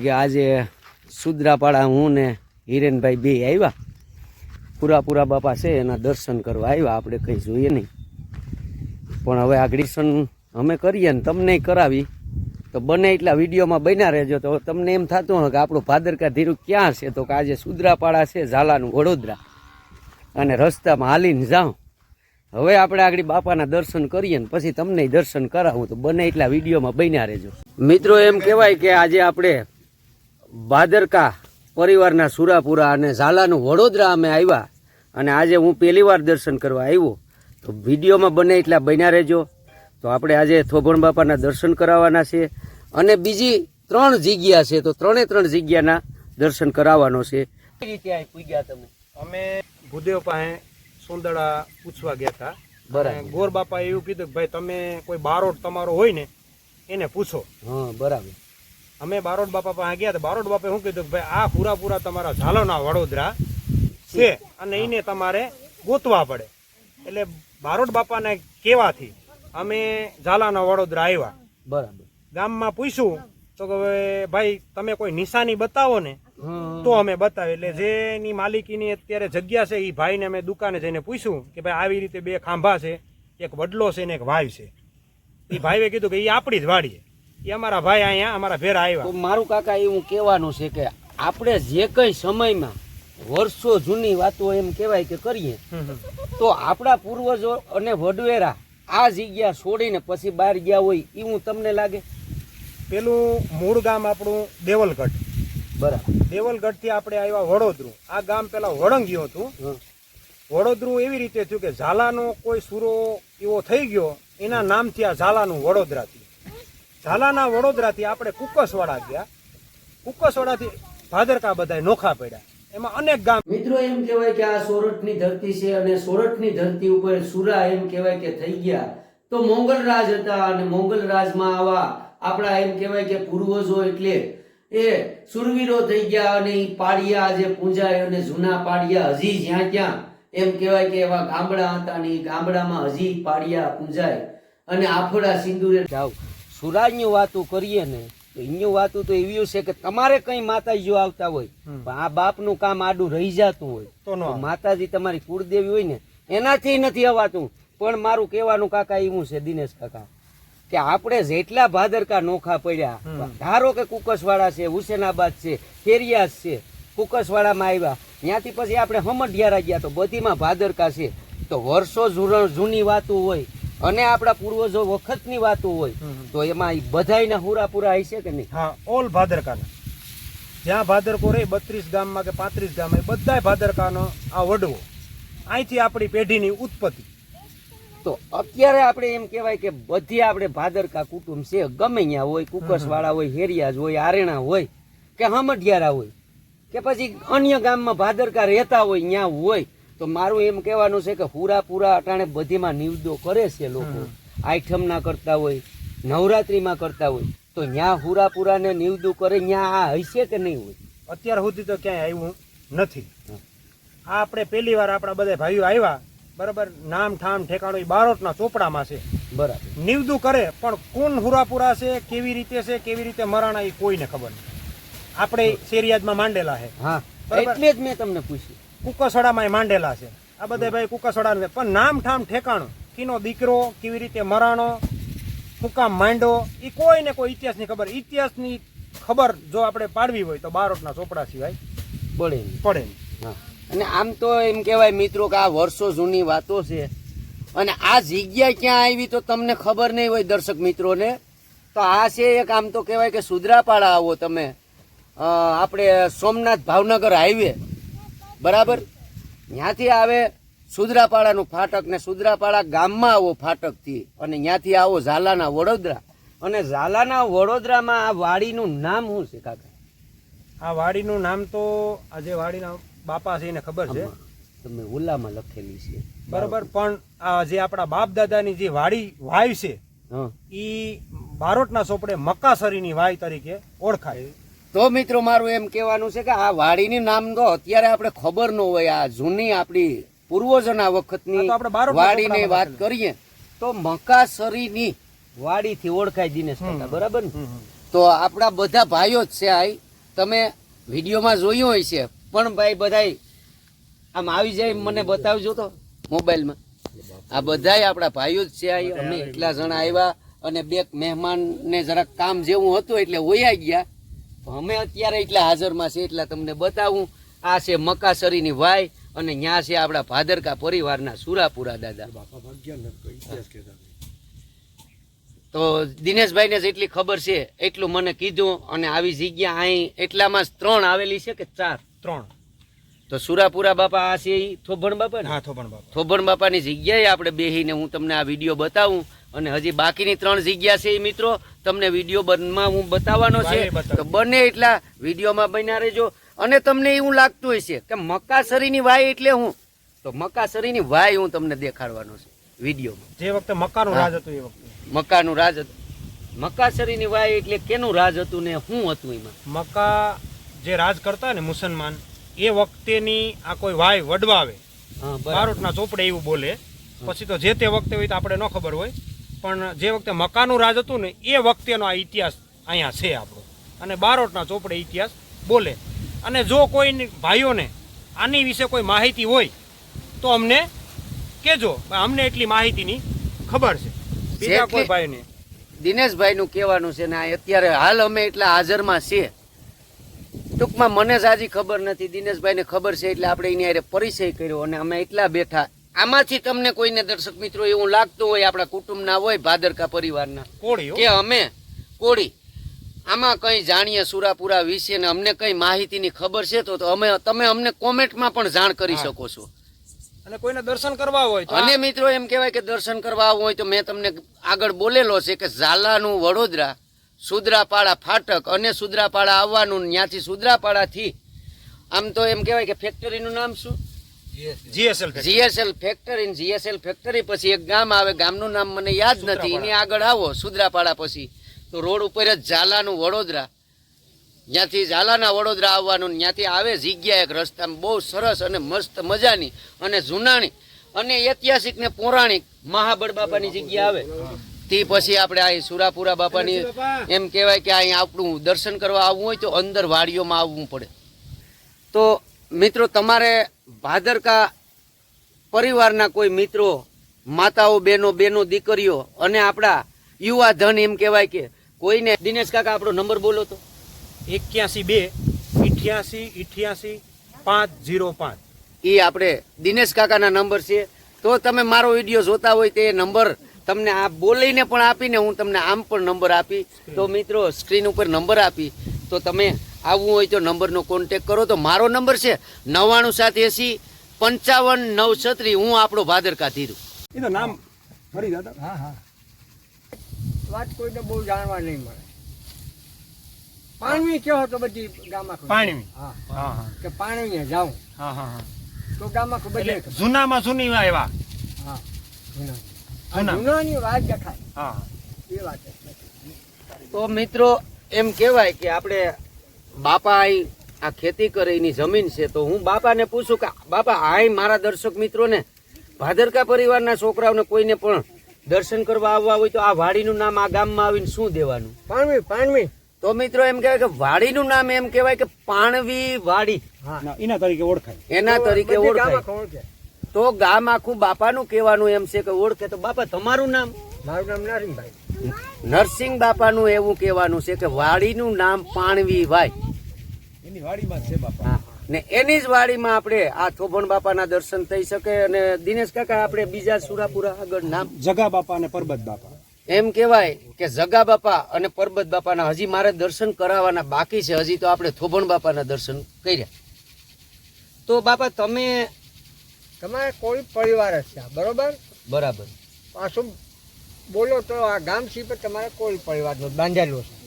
કે આજે સુદ્રાપાડા હું ને હિરેનભાઈ બે આવ્યા. પૂરા પૂરા બાપા છે, એના દર્શન કરવા આવ્યા. આપણે કંઈ જોઈએ નહીં. પણ હવે આ દર્શન અમે કરીએ ને તમને કરાવી. તો બને એટલા વિડીયોમાં બન્યા રહેજો. તો તમને એમ થતું હોય કે આપણું ભાદરકા ધીરુ ક્યાં છે? તો કે આજે સુદ્રાપાડા છે, ઝાલાનું વડોદરા. અને રસ્તામાં હાલીને જાઉં. હવે આપણે આગળ બાપાના દર્શન કરીએ ને પછી તમને દર્શન કરાવું. તો બને એટલા વિડીયોમાં બન્યા રહેજો. મિત્રો, એમ કહેવાય કે આજે આપણે ભાદરકા પરિવારના સુરાપુરા અને ઝાલાનું વડોદરા અમે આવ્યા અને આજે હું પહેલી વાર દર્શન કરવા આવ્યો. તો વિડીયોમાં બને એટલા બન્યા રહેજો. તો આપણે આજે થોભણ બાપાના દર્શન કરાવવાના છે અને બીજી ત્રણ જગ્યા છે તો ત્રણે ત્રણ જગ્યાના દર્શન કરાવવાનો છે. કઈ રીતે અહીં પૂગ્યા તમે? અમે ભૂદેવ પાસે સુંદડા પૂછવા ગયા હતા. બરાબર. ગોર બાપા એવું કીધું કે ભાઈ તમે કોઈ બારોટ તમારો હોય ને એને પૂછો. હા બરાબર. અમે બારોડ બાપા પાસે ગયા હતા બારોડ બાપાએ શું કીધું કે ભાઈ આ પૂરા પૂરા તમારા ઝાલોના વડોદરા છે અને એને તમારે ગોતવા પડે. એટલે બારોડ બાપાને કેવાથી અમે ઝાલાના વડોદરા આવ્યા. બરાબર. ગામમાં પૂછ્યું તો કે ભાઈ તમે કોઈ નિશાની બતાવો ને તો અમે બતાવી એટલે જેની માલિકીની અત્યારે જગ્યા છે એ ભાઈને અમે દુકાને જઈને પૂછ્યું કે ભાઈ આવી રીતે બે ખાંભા છે એક વડલો છે ને એક વાવ છે. એ ભાઈએ કીધું કે એ આપણી જ વાડીએ એ અમારા ભાઈ અહીંયા અમારા ભેરા તો મારું કાકા એવું કહેવાનું છે કે આપણે જે કઈ સમયમાં વર્ષો જૂની વાતો એમ કહેવાય કે કરીએ. તો આપણા પૂર્વજો અને વડવેરા આ જગ્યા છોડીને પછી બહાર ગયા હોય એવું તમને લાગે? પેલું મૂળ ગામ આપણું દેવલગઢ. બરાબર. દેવલગઢથી આપણે આવ્યા વડોદરું. આ ગામ પેલા વળંગ્યું હતું. વડોદરું એવી રીતે થયું કે ઝાલાનો કોઈ સુરો એવો થઈ ગયો એના નામથી આ ઝાલાનું વડોદરા થયું. ઝાલાના વડોદરાથી આપણે કુકસવાડા ગયા. કુકસવાડાથી ભાદરકા બધા નોખા પડ્યા. એમાં અનેક ગામ મિત્રો એમ કહેવાય કે આ સોરઠની ધરતી છે અને સોરઠની ધરતી ઉપર સુરા એમ કહેવાય કે થઈ ગયા. તો મોગલ રાજ હતા અને મોગલ રાજમાં આવા આપણા એમ કહેવાય કે પૂર્વજો એટલે એ સુરવીરો થઈ ગયા અને પાડિયા જે પૂંજાય અને જૂના પાડિયા હજી જ્યાં ત્યાં એમ કહેવાય કે એવા ગામડા હતા અને ગામડામાં હજી પાડિયા પૂંજાય. અને આફોડા સિંદુરે જાવ સુરાજની વાતો કરીએ ને તો એની વાતો તો એવી છે કે તમારે કઈ માતાજીઓ આવતા હોય પણ આ બાપનું કામ આડું રહી જતું હોય. તો. માતાજી તમારી કુળદેવી હોય ને એનાથી નથી અવાતું. પણ મારું કહેવાનું કાકા એવું છે દિનેશ કાકા કે આપણે જેટલા ભાદરકા નોખા પડ્યા ધારો કે કુકસવાડા છે હુસેનાબાદ છે કેરિયાસ છે કુકસવાડામાં આવ્યા ત્યાંથી પછી આપણે હમઢિયારા ગયા તો બધીમાં ભાદરકા છે. તો વર્ષો જૂની વાતો હોય અને આપણા પૂર્વજો વખતની વાતો હોય તો એમાં બધાયના હુરાપુરા હશે કે નહીં? હા ઓલ ભાદરકાના. જ્યાં ભાદરકો રહે બત્રીસ ગામમાં કે પાંત્રીસ ગામમાં બધાય ભાદરકાનો આ વડવો. અહીંથી આપણી પેઢીની ઉત્પત્તિ. તો અત્યારે આપણે એમ કહેવાય કે બધી આપણે ભાદરકા કુટુંબ છે ગમે ત્યાં હોય કુકસવાળા હોય હેરિયાજ હોય આરેણા હોય કે હમઢિયારા હોય કે પછી અન્ય ગામમાં ભાદરકા રહેતા હોય ત્યાં હોય તો મારું એમ કહેવાનું છે કે પૂરા પૂરા અટાણે બધીમાં નિવદો કરે છે લોકો. આઈઠમના કરતા હોય નવરાત્રીમાં કરતા હોય તો ત્યાં હુરા પૂરા ને નિવદું કરે ત્યાં આ હશે કે નહીં હોય? અત્યાર સુધી તો ક્યાંય આવ્યું નથી. આ આપણે પહેલી વાર આપણા બધા ભાઈઓ આવ્યા બરાબર નામ ઠામ ઠેકાણો એ બારોટના ચોપડામાં છે. બરાબર. નિવદું કરે પણ કોણ હુરાપુરા છે કેવી રીતે છે કેવી રીતે મરાણા એ કોઈને ખબર નથી. આપણે શેરિયાદમાં માંડેલા છે. હા એટલે જ મેં તમને પૂછ્યું. કુકસવાડામાં માંડેલા છે. આ બધા ભાઈ કુકસડા પણ નામ ઠામ ઠેકાણું. કીનો દીકરો કેવી રીતે મરાણો શું કામ માંડો એ કોઈને કોઈ ઇતિહાસની ખબર. ઇતિહાસની ખબર જો આપણે પાડવી હોય તો બારોટના ચોપડા સિવાય પડે પડે. અને આમ તો એમ કહેવાય મિત્રો કે આ વર્ષો જૂની વાતો છે. અને આ જગ્યા ક્યાં આવી તો તમને ખબર નહીં હોય દર્શક મિત્રોને. તો આ છે એક આમ તો કહેવાય કે સુદ્રાપાડા આવો તમે. આપણે સોમનાથ ભાવનગર હાઈવે. બરાબર? ત્યાંથી આવે સુદ્રાપાડાનું ફાટક ને સુદ્રાપાડા ગામમાં આવો ફાટકથી અને ત્યાંથી આવો ઝાલાના વડોદરા. અને ઝાલાના વડોદરામાં આ વાડીનું નામ શું છે કાકા? આ વાડીનું નામ તો આજે વાડીના બાપા છે એને ખબર છે. તમે ઓલામાં લખેલી છે. બરાબર પણ આ જે આપણા બાપ દાદાની જે વાડી વાય છે હા. ઈ બારોટના ચોપડે મકાસરીની વાય તરીકે ઓળખાય. તો મિત્રો મારું એમ કહેવાનું છે કે આ વાડીની નામ તો અત્યારે આપણે ખબર ન હોય આ જૂની આપણી પૂર્વજોના વખતની વાડીની વાત કરીએ તો મકાસરીની વાડીથી ઓળખાય દિનેશ કાકા બરાબર ને. તો આપણા બધા ભાઈઓ જ છે આઈ. તમે વિડીયોમાં જોયું હોય છે પણ ભાઈ બધાય આમ આવી જાય મને બતાવજો તો મોબાઈલમાં. આ બધાય આપણા ભાઈઓ જ છે આઈ. અમે એટલા જણા આવ્યા અને બે મહેમાનને જરાક કામ જેવું હતું એટલે ઓયા ગયા. અમે અત્યારે એટલા હાજરમાં છે એટલા તમને બતાવું. આ છે મકાસરીની વાય અને ન્યા છે આપણા ભાદરકા પરિવારના સુરાપુરા દાદા. તો દિનેશભાઈને જેટલી ખબર છે એટલું મને કીધું અને આવી જગ્યા અહીં એટલામાં ત્રણ આવેલી છે કે ચાર? ત્રણ. તો સુરાપુરા બાપા આ છે થોભણ બાપા હા થોભણ બાપા. થોભણ બાપાની જગ્યાએ આપણે બેહીને હું તમને આ વીડિયો બતાવું. અને હજી બાકીની ત્રણ જગ્યા છે એ મિત્રો. તમને વીડિયો બનમાં હું બતાવવાનો છે. તો બને એટલા વિડીયોમાં બન્યા રહેજો. અને તમને એવું લાગતું છે કે મકાસરીની વાય એટલે હું? તો મકાસરીની વાય હું તમને દેખાડવાનો છે વિડીયોમાં. જે વખતે મકાનું રાજ હતું એ વખતે. મકાનું રાજ હતું. મકાસરીની વાય એટલે કેનું રાજ હતું ને શું હતું એમાં? મકા જે રાજ કરતા ને મુસલમાન એ વખતેની આ કોઈ વાય વડવાવે. બારોટના ચોપડે એવું બોલે. પછી તો જે તે વખતે હોય તો આપણે ન ખબર હોય. પણ જે વખતે મકાનું રાજ હતું ને એ વખતેનો આ ઇતિહાસ અહીંયા છે આપણો. અને બારોટના ચોપડે ઇતિહાસ બોલે. અને જો કોઈ ભાઈઓને આની વિશે કોઈ માહિતી હોય તો અમને કહેજો. અમને એટલી માહિતીની ખબર છે. બીજા કોઈ ભાઈને. દિનેશભાઈનું કહેવાનું છે ને આ અત્યારે હાલ અમે એટલા હાજરમાં છીએ. ટૂંકમાં મને જ હજી ખબર નથી દિનેશભાઈને ખબર છે એટલે આપણે એની હારે પરિચય કર્યો અને અમે એટલા બેઠા આમાંથી તમને કોઈને દર્શક મિત્રો એવું લાગતું હોય આપણા કુટુંબના હોય ભાદરકા પરિવારના કોળી કે અમે કોળી. આમાં કંઈ જાણીએ સુરાપુરા વિશે ને અમને કંઈ માહિતીની ખબર છે તો અમે તમે અમને કોમેન્ટમાં પણ જાણ કરી શકો છો. અને કોઈને દર્શન કરવા હોય અને મિત્રો એમ કહેવાય કે દર્શન કરવા હોય તો મેં તમને આગળ બોલેલો છે કે ઝાલાનું વડોદરા સુદ્રાપાડા ફાટક અને સુદ્રાપાડા આવવાનું ત્યાંથી સુદ્રાપાડાથી. આમ તો એમ કહેવાય કે ફેક્ટરીનું નામ શું? GSL factory. GSL factory GSL factory પછી એક ગામ આવે ગામનું નામ મને યાદ નથી એની આગળ આવો સુદ્રાપાડા પછી. તો રોડ ઉપર જ ઝાલાનું વડોદરા. જ્યાંથી ઝાલાના વડોદરા આવવાનું ત્યાંથી આવે જગ્યા એક રસ્તામાં. બહુ સરસ અને મસ્ત મજાની અને જૂનાણી અને ઐતિહાસિક ને પૌરાણિક મહાબળ બાપાની જગ્યા આવે. તે પછી આપણે અહીં સુરાપુરા બાપાની એમ કહેવાય કે અહીં આપણું દર્શન કરવા આવવું હોય તો અંદર વાડીઓમાં આવવું પડે. મિત્રો તમારે ભાદરકા પરિવારના કોઈ મિત્રો માતાઓ બહેનો બહેનો દીકરીઓ અને આપણા યુવા ધન એમ કહેવાય કે કોઈને દિનેશ કાકા આપણો નંબર બોલો તો. એક્યાસી બે ઇઠ્યાસી ઇઠ્યાસી પાંચ ઝીરો પાંચ. એ આપણે દિનેશ કાકાના નંબર છે. તો તમે મારો વીડિયો જોતા હોય તે નંબર તમને આ બોલીને પણ આપીને હું તમને આમ પણ નંબર આપી. તો મિત્રો સ્ક્રીન ઉપર નંબર આપી. તો તમે આવવું હોય તો નંબરનો કોન્ટેક કરો. તો મારો નંબર છે નવ્વાણું સાત એંસી પંચાવન નવ છત્રી હું આપણો ભાદરકા ધીરું. એ તો નામ ફરી દાદા. હા હા. વાત કોઈને બહુ જાણવા નહીં મળે. પાણવી કહો તો બધી ગામમાં પાણવી. હા. હા હા. કે પાણવી જાઉં. હા હા હા. તો ગામમાં ખબર એટલે જૂનામાં જૂની આવ્યા હા જૂના. જૂનાની વાત દેખાય. હા એ વાત છે. તો મિત્રો એમ કહેવાય કે આપણે બાપા આ ખેતી કરે એની જમીન છે તો હું બાપાને પૂછું કે બાપા આય મારા દર્શક મિત્રોને ભાદરકા પરિવારના છોકરાઓને કોઈને પણ દર્શન કરવા આવવા હોય તો આ વાડીનું નામ આ ગામમાં આવીને શું દેવાનું? પાણવી પાણવી તો મિત્રો એમ કહેવાય કે વાડીનું નામ એમ કહેવાય કે પાણવી વાડી. હા એના તરીકે ઓળખાય. એના તરીકે ઓળખાય. તો ગામ આખું બાપાનું કહેવાનું એમ છે કે ઓળખે. તો બાપા તમારું નામ? મારું નામ નરસિંહભાઈ. નરસિંહ બાપાનું એવું કહેવાનું છે કે વાડીનું નામ પાણવી વાય. એની વાડીમાં છે બાપા. ને એની જ વાડીમાં આપણે આ થોભણ બાપાના દર્શન થઈ શકે અને દિનેશ કાકા આપણે બીજા સુરાપુરા આગળ નામ જગા બાપા અને પરબત બાપા. એમ કહેવાય કે જગા બાપા અને પરબત બાપાના હજી મારે દર્શન કરાવવાના બાકી છે. હજી તો આપણે થોભણ બાપાના દર્શન કર્યા. તો બાપા તમે તમારે કોઈ પરિવાર જ છે બરોબર? બરાબર. પાછું બોલો તો આ ગામ સિવાય તમારે કોઈ પરિવારનો બાંધેલો છે.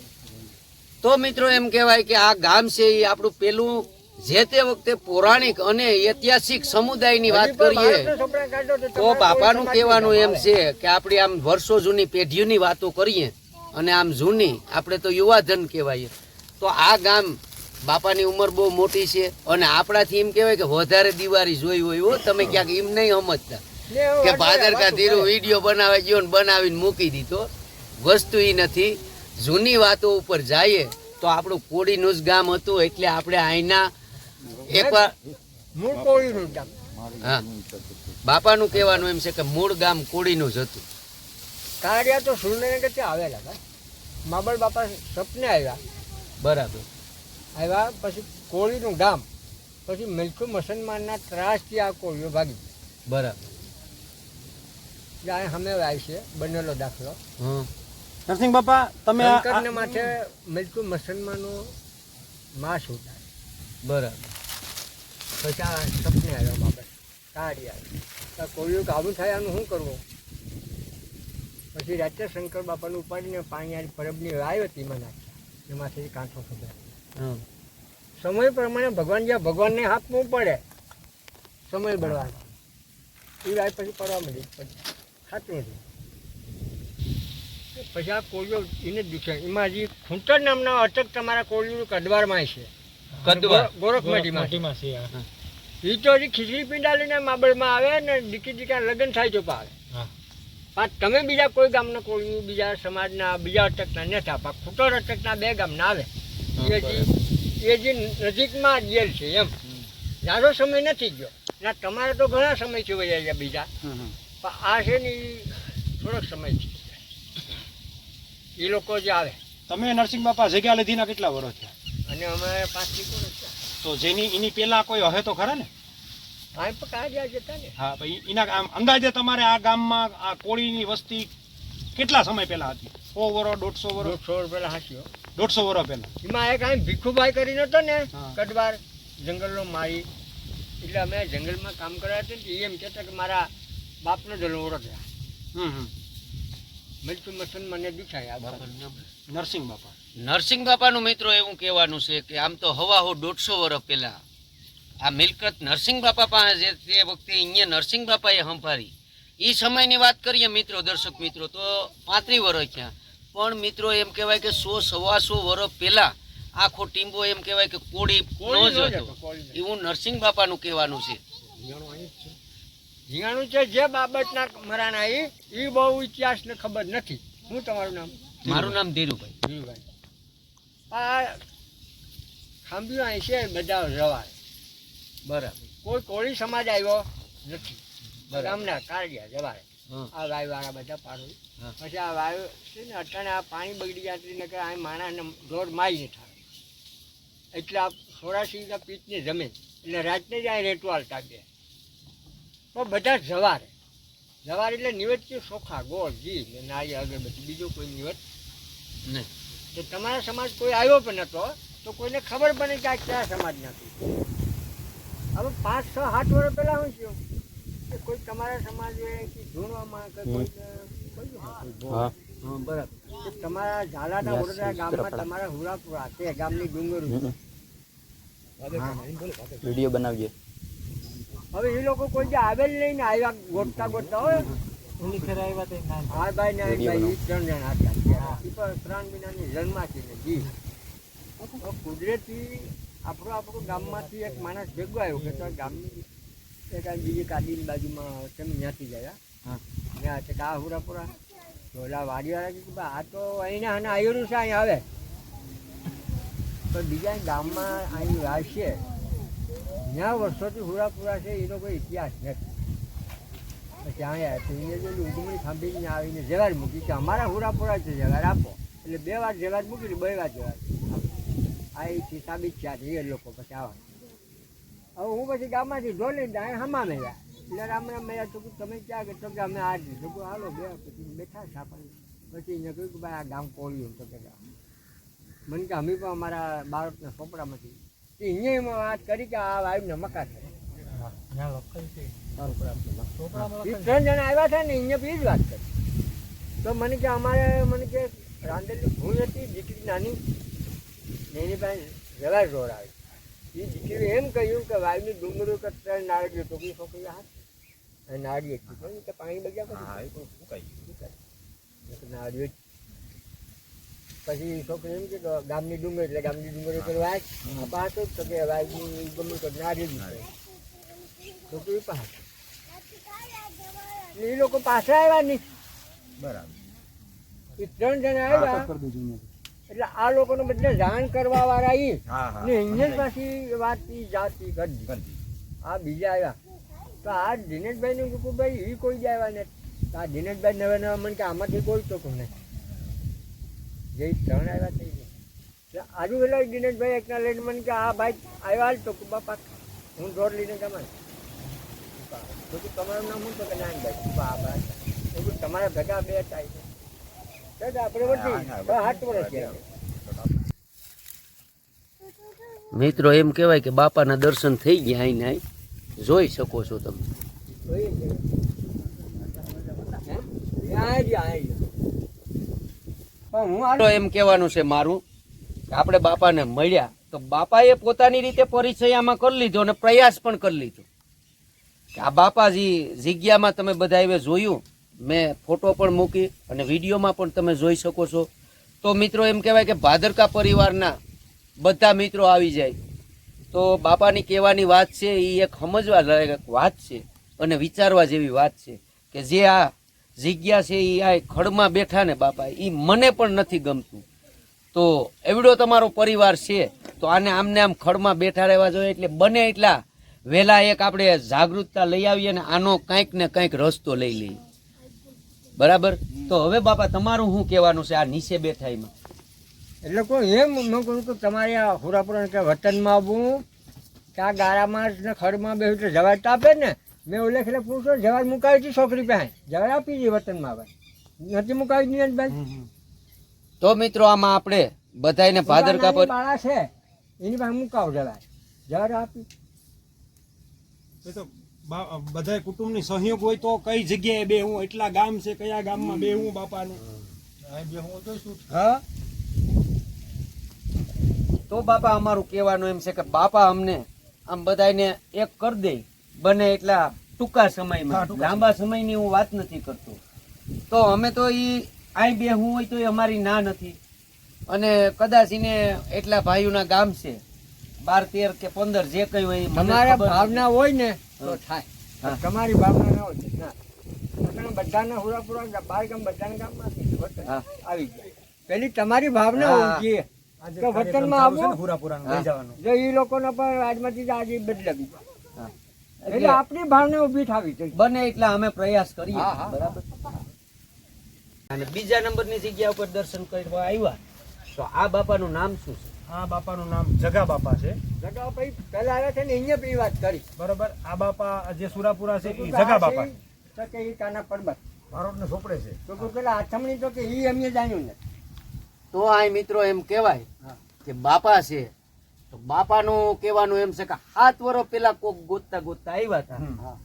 તો મિત્રો એમ કહેવાય કે આ ગામ છે એ આપણું પેલું જે તે વખતે પૌરાણિક અને ઐતિહાસિક સમુદાયની વાત કરીએ તો બાપાનું કહેવાનું એમ છે કે આપણે આમ વર્ષો જૂની પેઢીઓની વાતો કરીએ અને આમ જૂની આપણે તો યુવાધન કહેવાય તો આ ગામ બાપાની ઉંમર બહુ મોટી છે અને આપણાથી એમ કહેવાય કે વધારે દિવાળી જોઈ હોય હો તમે ક્યાંક એમ નહીં સમજતા. કે ભાદરકા ધીરું વીડિયો બનાવી ગયો ને બનાવીને મૂકી દીધો. વસ્તુ એ નથી. જૂની વાતો ઉપર જઈએ તો આપણું કોડીનું જ ગામ હતું એટલે આપણે અહીંના એકવાર મૂળ કોળીનું ગામ. હા. બાપાનું કહેવાનું એમ છે કે મૂળ ગામ કોળીનું જ હતું. કાળિયા તો સુરેન્દ્રનગર ત્યાં આવેલા માબળ બાપા સપને આવ્યા. બરાબર. આવ્યા પછી કોળીનું ગામ પછી મિલકુ મુસલમાનના ત્રાસથી આ કોળીઓ ભાગી. બરાબર. આ અમે આવી છે બનેલો દાખલો. હં નરસિંહ બાપા તમે આ- શંકરને માથે મિલકુ મુસલમાનો માસ હોતા બરાબર. પછી આ સપને આવ્યો બાપા કાઢી આવી. કોઈ કાબુ થાય આનું શું કરવું? પછી રાત્રે શંકર બાપાનું ઉપાડીને પાણી આ પરબની રાય હતી એમાં નાખ્યા. એમાંથી કાંઠો ખબર. સમય પ્રમાણે ભગવાન જ્યાં ભગવાનને આપવું પડે સમય બળવાનો. એ રાય પછી પડવા મળી પછી ખાતું નથી પછી આ કોળીઓ એને દુખ્યા. એમાં હજી ખૂંટર નામના અટક તમારા કોળીઓ કદવારમાં છે. કદવાર. છે. એ તો હજી ખીચડી પીંડા લઈને માબળમાં આવે ને દીકી દીકા લગ્ન થાય તો પાવે. પણ તમે બીજા કોઈ ગામના કોળીઓ બીજા સમાજના બીજા અટકના નથી આપા ખૂંટર અટકના બે ગામના આવે. એ એ જે નજીકમાં જેલ છે એમ. જાજો સમય નથી ગયો. ના તમારે તો ઘણા સમય છે વયા બીજા. પણ આ છે ને થોડોક સમય છે. એ લોકો જે આવે. તમે નરસિંહ બાપા જગ્યા લીધીના કેટલા વર્ષ થયા? અને અમે પાંચથી કોણ તો જેની એની પેલા કોઈ હે તો ખરા ને? હા ભાઈ એના આમ અંદાજે તમારે આ ગામમાં આ કોળીની વસ્તી કેટલા સમય પહેલા હતી? સો વર્ષ દોઢસો વર્ષ દોઢસો રૂપિયા હાસ્યો દોઢસો વર્ષ પહેલા. એમાં એક આમ ભીખુભાઈ કરીને હતો ને હા. કડવાર જંગલનો માળી એટલે અમે જંગલમાં કામ કર્યા હતા ને એમ કહેતા કે મારા બાપનો જ ઓળખ્યા હમ હમ. મલતું મસન મને દીખાય આ બાપા નરસિંહ બાપા. નરસિંહ બાપાનું મિત્રો એવું કહેવાનું છે કે આમ તો હવા હો દોઢસો વર્ષ પહેલાં આ મિલકત નરસિંહ બાપા પાસે જે તે વખતે અહીંયા નરસિંહ બાપાએ સંભાળી. એ સમયની વાત કરીએ મિત્રો દર્શક મિત્રો તો પાંત્રીસ વર્ષ થયા. પણ મિત્રો એમ કહેવાય કે સો સવા સો વર્ષ પહેલા આખો ટીમ્બો એમ કહેવાય કે જ હતો. કોળી નો. એવું નરસિંહ બાપાનું કહેવાનું છે. જીવાણું છે જે બાબતના મરાણા એ એ બહુ ઇતિહાસને ખબર નથી. હું તમારું નામ? મારું નામ ધીરુભાઈ. ધીરુભાઈ. આ ખાંભીઓ અહીં છે બધા રવા બરાબર. કોઈ કોળી સમાજ આવ્યો નથી. ગામના કાળિયા જવાય આ વાય વાળા બધા પાડો પછી આ વાયુ છે ને અટાણે આ પાણી બગડી જતી ને આ માણાને ઢોર મારી થાય. એટલે આ સોળાસી પીચની જમીન. એટલે રાતને જ આ રેટવાલ હાલતા તો બધા જવાર. જવારે એટલે નિવેદ કે ચોખા ગોળ ઘી ને નાળી અગરબત્તી બીજું કોઈ નિવેદ નહીં. તો તમારા સમાજ કોઈ આવ્યો પણ નહોતો તો કોઈને ખબર પડે કે આ કયા સમાજ નથી હવે પાંચ છ સાત વર્ષ પહેલા હું થયું? કે કોઈ તમારા સમાજે કે જોડવામાં કે કોઈ હા. બરાબર. તમારા ઝાલાના વડોદરા ગામમાં તમારા હુરાપુરા તે ગામની ડુંગર. વીડિયો બનાવજે. હવે એ લોકો કોઈ જે આવેલ નહીં ને આવ્યા ગોટતા ગોટતા હોય હા ભાઈ ને ભાઈ ઈ ત્રણ જણા હતા. ત્રણ મહિનાની જન્માથી ને જી. કુદરતી આપણું આપણું ગામમાંથી એક માણસ ભેગો આવ્યો કે તો ગામની એક આ બીજી કાદીની બાજુમાં તેમ ત્યાંથી ગયા. હા. ત્યાં છે કે આ હુરાપુરા. ઓલા વાડીવાળા કીધું "બા, આ તો અહીંના અને આયુરું છે અહીં આવે. તો બીજા ગામમાં અહીં વાત છે જ્યાં વર્ષોથી હુરાપુરા છે, એનો કોઈ ઇતિહાસ નથી પછી અહીંયા એને જોયું ઉજવણી થાંભીને આવીને જવાર મૂકી કે અમારા હુરાપુરા છે જવાર આપો. એટલે બે વાર જવાર મૂકી બે વાર જવાર આ એ સાબિત છે આજે એ લોકો પછી આવા. હવે હું પછી ગામમાંથી ઢોલી ત્યાં હમા મેળ્યા. એટલે રામ રામ મેળ્યા. તો તમે ક્યાં કે, અમે આ જ તો હાલો, બે પછી બેઠા સાપણ પછી એને કહ્યું કે, ભાઈ, આ ગામ કોળ્યું તો કે મને કે, અમે પણ અમારા બાળકના ચોપડામાંથી કે અહીંયા વાત કરી કે આ વાયુ નમકા છે. ત્રણ જણા આવ્યા છે ને અહીંયા બી જ વાત કરી. તો મને કે અમારે મને કે રાંધેલી ભૂલ હતી દીકરી નાની એની પાસે વ્યવહાર જોર આવી. એ દીકરીએ એમ કહ્યું કે વાયુની ડુંગરો કે ત્રણ તો બી છોકરી હાથ અને નાળીઓ જ પણ પાણી બગ્યા પછી. નાળીઓ જ પછી છોકરી એમ કે ગામની ડુંગર એટલે ગામની ડુંગર ઉપર વાંચ પાછો તો કે વાયુની ગમે તો ના જ છોકરી પાસે. એ લોકો પાછા આવ્યા નહીં બરાબર. એ ત્રણ જણા આવ્યા. એટલે આ લોકોને બધા જાણ કરવા વાળા હા ને અહીંયા પાછી વાત જાતિ કરી. આ બીજા આવ્યા. તો આ દિનેશભાઈ ને ગુકુભાઈ એ કોઈ જ આવ્યા ને આ દિનેશભાઈ નવા નવા મને કે આમાંથી કોઈ તો નહીં જે ત્રણ આવ્યા થઈ ગયા આજુ પેલા દિનેશભાઈ એકના લઈને મને કે આ ભાઈ આવ્યા તો કે બાપા હું દોડ લઈને તમારે. બધું તમારું નામ શું તો કે નાનભાઈ બા ભાઈ. તો કે તમારા ભેગા બે થાય છે. આપણે વધી હાથ વર્ષ મિત્રો એમ કહેવાય કે બાપાના દર્શન થઈ ગયા અહીં અહીં જોઈ શકો છો તમે. જોઈએ છે. હે? એમ કહેવાનું છે મારું આપણે બાપાને મળ્યા તો બાપાએ પોતાની રીતે પરિચય આમાં કરી લીધો અને પ્રયાસ પણ કરી લીધો આ બાપાજી જગ્યામાં તમે બધા હવે જોયું, મેં ફોટો પણ મૂકી અને વિડીયોમાં પણ તમે જોઈ શકો છો તો મિત્રો એમ કહેવાય કે ભાદરકા પરિવારના બધા મિત્રો આવી જાય તો બાપાની કહેવાની વાત છે એ એક સમજવા લાયક વાત છે અને વિચારવા જેવી વાત છે કે જે આ જગ્યા છે એ આ ખડમાં બેઠા ને બાપા એ મને પણ નથી ગમતું. તો એવડો તમારો પરિવાર છે, તો આને આમને આમ ખડમાં બેઠા રહેવા જોઈએ એટલે બને એટલા વહેલા એક આપણે જાગૃતતા લઈ આવીએ ને આનો કંઈક ને કંઈક રસ્તો લઈ લઈએ. બરાબર? તો હવે બાપા, તમારું શું કહેવાનું છે આ નીચે બેઠા એમાં? એટલે કોઈ એમ મેં કહું કે તમારે આ હુરાપુરા કે વતનમાં આવવું કે આ ગારામાં ને ખડમાં બેહું એટલે તો આપે ને. મેં ઓલે એટલે પૂછો જવાબ મુકાવી હતી છોકરી પાસે. જવાબ આપી દીધી વતનમાં આવે નથી મુકાવી દીધી ભાઈ. તો મિત્રો આમાં આપણે બધાને ભાદરકા પર બાળા છે. એની પાસે મુકાવ જવાય જવાબ આપી. એ તો બા- બધાય કુટુંબની સહયોગ હોય તો કઈ જગ્યાએ બે હું? એટલા ગામ છે કયા ગામમાં બે હું બાપાનું? હા તો બાપા અમારું કહેવાનું એમ છે કે બાપા અમને આમ બધાને એક કરી દે. બને એટલા ટૂંકા સમયમાં. લાંબા સમયની હું વાત નથી કરતો. તો અમે તો એ આઈ બે હું હોય તો એ અમારી ના નથી. અને કદાચ એને એટલા ભાઈઓના ગામ છે બાર તેર કે પંદર જે કઈ હોય તમારા ભાવના હોય ને તો થાય. તમારી ભાવના ના હોય ના. આપણે બધાના હુરાપુરા બાર ગામ બધાના આવી જાય પેલી તમારી ભાવના. હોવી જોઈએ વતનમાં ચાલુ છે ને આવો? હુરાપુરાનું હા. લઈ જવાનું. જો એ લોકોના પણ આજમાંથી આજે બદલાવી. એટલે આપણી ભાવને ઊભી થવી જોઈએ. બને એટલે અમે પ્રયાસ કરીએ. બરાબર? અને બીજા નંબરની જગ્યા ઉપર દર્શન કરવા આવ્યા તો આ બાપાનું નામ શું છે? આ બાપાનું નામ જગા બાપા છે. જગા ભાઈ પહેલા આવ્યા છે ને અહીંયા બી વાત કરી. બરોબર? આ બાપા જે સુરાપુરા છે એ જગા બાપા. તો કે એ કાના પરબત. ભારતને સોપડે છે. તો કે પેલા આથમણી તો કે એ અમે જાણ્યું ને. તો આ મિત્રો એમ કહેવાય હા. કે બાપા છે તો બાપાનું કહેવાનું એમ છે કે સાત વર્ષ પેલા કોક ગોતતા ગોતતા આવ્યા હતા.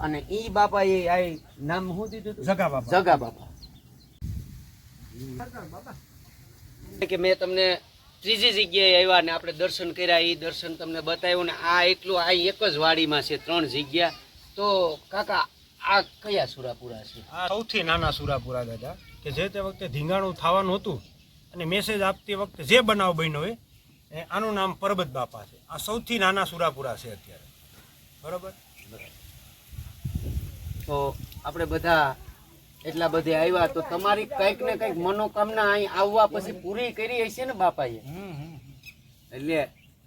અને ઈ બાપા એ આ નામ શું દીધું જગા બાપા. જગા બાપા. કે મેં તમને ત્રીજી જગ્યાએ આવ્યા ને આપણે દર્શન કર્યા એ દર્શન તમને બતાવ્યું ને આ એટલું આ એક જ વાડીમાં છે ત્રણ જગ્યા. તો કાકા આ કયા સુરાપુરા છે? આ સૌથી નાના સુરાપુરા દાદા કે જે તે વખતે ધીંગાણું થવાનું હતું અને મેસેજ આપતી વખતે જે બનાવ બન્યો હોય એ આનું નામ પરબત બાપા છે. આ સૌથી નાના સુરાપુરા છે અત્યારે. બરોબર? તો આપણે બધા એટલા બધે આવ્યા તો તમારી કંઈક ને કંઈક મનોકામના અહીં આવવા પછી પૂરી કરી હશે ને બાપાએ? એટલે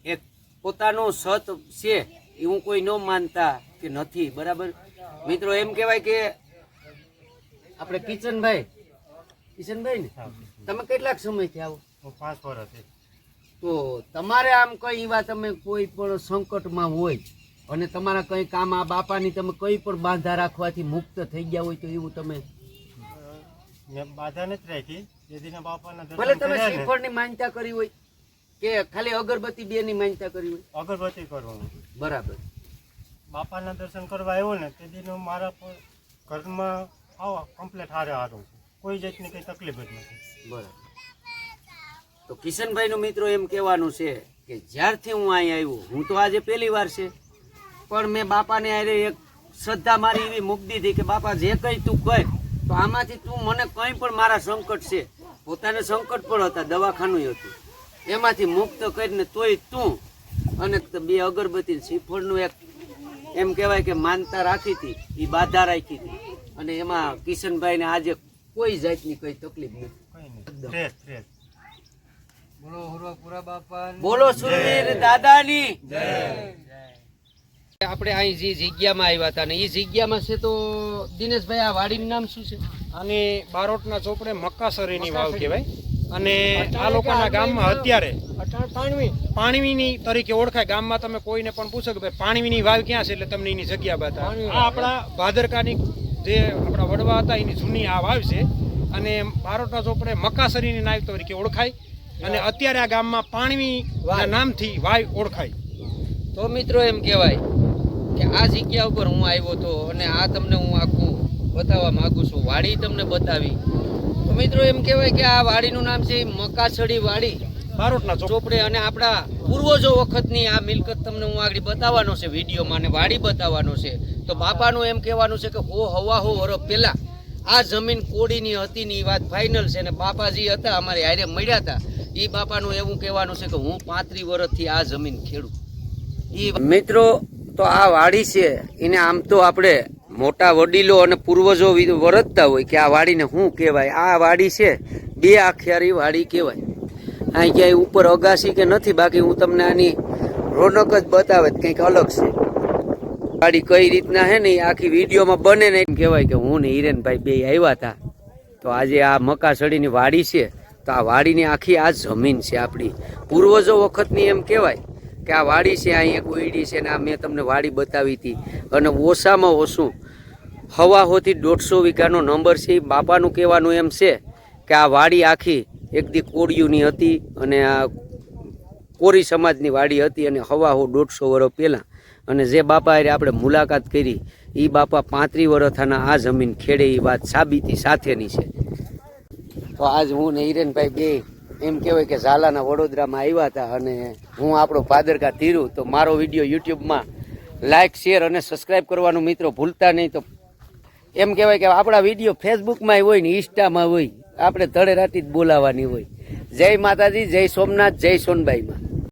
એક પોતાનું સત છે એવું કોઈ ન માનતા કે નથી બરાબર? મિત્રો એમ કહેવાય કે આપણે કિચનભાઈ કિશનભાઈ ને? તમે કેટલાક સમયથી આવો? પાંચ વર્ષ તો તમારે આમ કઈ એવા તમે કોઈ પણ સંકટમાં હોય અને તમારા કઈ કામ આ બાપાની તમે કઈ પણ બાંધા રાખવાથી મુક્ત થઈ ગયા હોય તો એવું તમે બાધા નથી રાખી બાપાના ભલે તમે શ્રીફળની માન્યતા કરી હોય કે ખાલી અગરબત્તી બે ની માન્યતા કરી હોય. અગરબત્તી કરવાનું. બરાબર. બાપાના દર્શન કરવા આવ્યો ને તે દીનો મારા ઘરમાં આવો કમ્પ્લેટ હારે હારું કોઈ જાતની કંઈ તકલીફ જ નથી. બરાબર. તો કિશનભાઈનું મિત્રો એમ કહેવાનું છે કે જ્યારથી હું અહીં આવ્યો, હું તો આજે પહેલી વાર છે, પણ મેં બાપાને આરે એક શ્રદ્ધા મારી એવી મૂકી દીધી કે બાપા, જે કંઈ તું કહે, તો આમાંથી તું મને કંઈ પણ મારા સંકટ છે. પોતાને સંકટ પણ હતા, દવાખાનું હતું. એમાંથી મુક્ત કરીને તોય તું અને બે અગરબત્તી શ્રીફળનું એક એમ કહેવાય કે માનતા રાખી હતી એ બાધા રાખી હતી. અને એમાં કિશનભાઈને આજે કોઈ જાતની કોઈ તકલીફ નથી કંઈ નહીં ફ્રેશ ફ્રેશ બોલો સુરવીર દાદાની. આપણે અહીં જે જગ્યામાં આવ્યા હતા ને એ જગ્યામાં છે તો દિનેશભાઈ આ વાડીનું નામ શું છે? અને બારોટના ચોપડે મક્કાસરીની વાવ કહેવાય. અને આ લોકોના ગામમાં અત્યારે અટાણ પાણવી. પાણીની તરીકે ઓળખાય. ગામમાં તમે કોઈને પણ પૂછો કે ભાઈ પાણીની વાવ ક્યાં છે? એટલે તમને એની જગ્યા બતા આ આપણા ભાદરકાની જે આપણા વડવા હતા એની જૂની આ વાવ છે. અને બારોટના ચોપડે મક્કાસરીની નાવ તરીકે ઓળખાય. અને અત્યારે આ ગામમાં પાણવી નામથી વાય ઓળખાય. તો મિત્રો એમ કહેવાય કે આ જગ્યા ઉપર હું આવ્યો હતો અને આ તમને હું આખું બતાવવા માંગુ છું. વાડી તમને બતાવી. તો મિત્રો એમ કહેવાય કે આ વાડીનું નામ છે મકાસડી વાડી. બારોટના ચોપડે અને આપણા પૂર્વજો વખતની આ મિલકત તમને હું આગળ બતાવવાનો છે વિડીયોમાં અને વાડી બતાવવાનો છે. તો બાપાનું એમ કહેવાનું છે કે હો હવા હો વરસ પહેલાં આ જમીન કોડીની હતી ની વાત ફાઇનલ છે અને બાપાજી હતા અમારે હારે મળ્યા હતા. એ બાપાનું એવું કહેવાનું છે કે હું પાંત્રીસ વર્ષથી આ જમીન ખેડું. મિત્રો, તો આ વાડી છે, એને આમ તો આપણે મોટા વડીલો અને પૂર્વજો વરતતા હોય કે આ વાડીને શું કહેવાય? આ વાડી છે, બે આખિયારી વાડી કહેવાય. અહીં ક્યાંય ઉપર અગાસી કે નથી, બાકી હું તમને આની રોનક જ બતાવે કંઈક અલગ છે. વાડી કઈ રીતના હે ને આખી વિડીયોમાં બને ને એમ કહેવાય કે હું ને હિરેનભાઈ બે આવ્યા હતા. તો આજે આ મકાસડીની વાડી છે તો આ વાડીની આખી આ જમીન છે આપણી. પૂર્વજો વખતની એમ કહેવાય કે આ વાડી છે અહીંયા કોઈડી છે ને આ મેં તમને વાડી બતાવી હતી. અને ઓછામાં ઓછું હવા હોતી દોઢસો વીઘાનો નંબર છે. બાપાનું કહેવાનું એમ છે કે આ વાડી આખી એક દી કોળિયુંની હતી અને આ કોરી સમાજની વાડી હતી અને હવા હો દોઢસો વર્ષ પહેલાં. અને જે બાપા આપણે મુલાકાત કરી એ બાપા પાંત્રી વર્ષ થાના આ જમીન ખેડે એ વાત સાબિતી સાથેની છે. તો આજ હું ને હિરેનભાઈ બે એમ કહેવાય કે ઝાલાના વડોદરામાં આવ્યા હતા અને હું આપણો પાદરકા ધીરું, તો મારો વીડિયો યુટ્યુબમાં લાઇક શેર અને સબસ્ક્રાઈબ કરવાનું મિત્રો ભૂલતા નહીં. તો એમ કહેવાય કે આપણા વીડિયો ફેસબુકમાં હોય ને ઇન્સ્ટામાં હોય, આપણે ધડે રાતી જ બોલાવાની હોય. જય માતાજી, જય સોમનાથ, જય સોનબાઈમાં.